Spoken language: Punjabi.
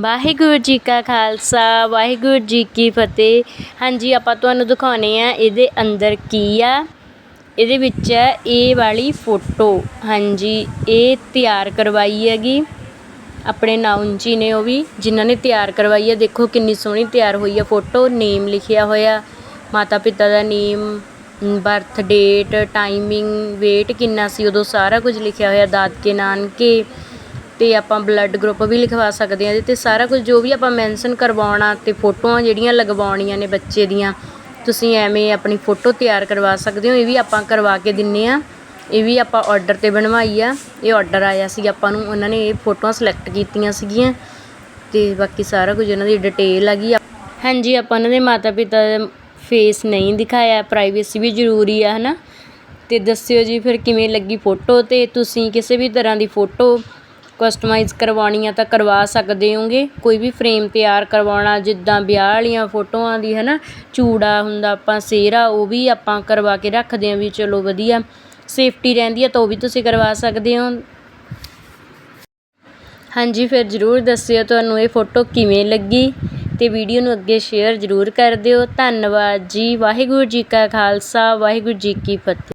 ਵਾਹਿਗੁਰੂ ਜੀ ਕਾ ਖਾਲਸਾ, ਵਾਹਿਗੁਰੂ ਜੀ ਕੀ ਫਤਿਹ। ਹਾਂਜੀ, ਆਪਾਂ ਤੁਹਾਨੂੰ ਦਿਖਾਉਣੇ ਆ ਇਹਦੇ ਅੰਦਰ ਕੀ ਆ। ਇਹਦੇ ਵਿੱਚ ਹੈ ਇਹ ਵਾਲੀ ਫੋਟੋ। ਹਾਂਜੀ, ਇਹ ਤਿਆਰ ਕਰਵਾਈ ਹੈਗੀ। ਆਪਣੇ ਨਾਉਨ ਜੀ ਨੇ ਉਹ ਵੀ, ਜਿਨ੍ਹਾਂ ਨੇ ਤਿਆਰ ਕਰਵਾਈ ਹੈ ਦੇਖੋ ਕਿੰਨੀ ਸੋਹਣੀ ਤਿਆਰ ਹੋਈ ਹੈ ਫੋਟੋ। ਨੇਮ ਲਿਖਿਆ ਹੋਇਆ ਮਾਤਾ ਪਿਤਾ ਦਾ name, birth date, timing weight ਕਿੰਨਾ ਸੀ, ਉਦੋਂ ਸਾਰਾ ਕੁਝ ਲਿਖਿਆ ਹੋਇਆ, ਦਾਦਕੇ, ਨਾਨਕੇ। ਤੇ ਆਪਾਂ ਬਲੱਡ ਗਰੁੱਪ ਵੀ ਲਿਖਵਾ ਸਕਦੇ ਹਾਂ ਇਹਦੇ ਤੇ ਸਾਰਾ ਕੁਝ ਜੋ ਵੀ ਆਪਾਂ ਮੈਂਸ਼ਨ ਕਰਵਾਉਣਾ ਤੇ ਫੋਟੋਆਂ ਜਿਹੜੀਆਂ ਲਗਵਾਉਣੀਆਂ ਨੇ ਬੱਚੇ ਦੀਆਂ, ਤੁਸੀਂ ਐਵੇਂ ਆਪਣੀ ਫੋਟੋ ਤਿਆਰ ਕਰਵਾ ਸਕਦੇ ਹੋ, ਇਹ ਵੀ ਆਪਾਂ ਕਰਵਾ ਕੇ ਦਿੰਨੇ ਆ ਇਹ ਵੀ ਆਪਾਂ ਆਰਡਰ ਤੇ ਬਣਵਾਈ ਆ, ਇਹ ਆਰਡਰ ਆਇਆ ਸੀ ਆਪਾਂ ਨੂੰ, ਉਹਨਾਂ ਨੇ ਇਹ ਫੋਟੋਆਂ ਸਿਲੈਕਟ ਕੀਤੀਆਂ ਸੀਗੀਆਂ ਤੇ ਬਾਕੀ ਸਾਰਾ ਕੁਝ ਇਹਨਾਂ ਦੀ ਡਿਟੇਲ ਆ ਗਈ। ਹਾਂਜੀ, ਆਪਾਂ ਉਹਨਾਂ ਦੇ ਮਾਤਾ ਪਿਤਾ ਦਾ ਫੇਸ ਨਹੀਂ ਦਿਖਾਇਆ ਪ੍ਰਾਈਵੇਸੀ ਵੀ ਜ਼ਰੂਰੀ ਆ, ਹਨਾ? ਤੇ ਦੱਸਿਓ ਜੀ ਫਿਰ ਕਿਵੇਂ ਲੱਗੀ ਫੋਟੋ ਤੇ, ਤੁਸੀਂ ਕਿਸੇ ਵੀ ਤਰ੍ਹਾਂ ਦੀ ਫੋਟੋ ਕਸਟਮਾਈਜ਼ ਕਰਵਾਉਣੀ ਆ ਤਾਂ ਕਰਵਾ ਸਕਦੇ ਹੋਗੇ। ਕੋਈ ਵੀ ਫਰੇਮ ਤਿਆਰ ਕਰਵਾਉਣਾ, ਜਿੱਦਾਂ ਵਿਆਹ ਵਾਲੀਆਂ ਫੋਟੋਆਂ ਦੀ ਹੈ ਨਾ ਚੂੜਾ ਹੁੰਦਾ ਆਪਾਂ ਸਿਹਰਾ ਉਹ ਵੀ ਆਪਾਂ ਕਰਵਾ ਕੇ ਰੱਖਦੇ ਹਾਂ ਵੀ ਚਲੋ ਵਧੀਆ ਸੇਫਟੀ ਰਹਿੰਦੀ ਆ ਤਾਂ ਉਹ ਵੀ ਤੁਸੀਂ ਕਰਵਾ ਸਕਦੇ ਹੋ। ਹਾਂਜੀ, ਫਿਰ ਜ਼ਰੂਰ ਦੱਸਿਓ ਤੁਹਾਨੂੰ ਇਹ ਫੋਟੋ ਕਿਵੇਂ ਲੱਗੀ ਤੇ ਵੀਡੀਓ ਨੂੰ ਅੱਗੇ ਸ਼ੇਅਰ ਜ਼ਰੂਰ ਕਰ ਦਿਓ। ਧੰਨਵਾਦ ਜੀ, ਵਾਹਿਗੁਰੂ ਜੀ ਕਾ ਖਾਲਸਾ, ਵਾਹਿਗੁਰੂ ਜੀ ਕੀ ਫਤਿਹ।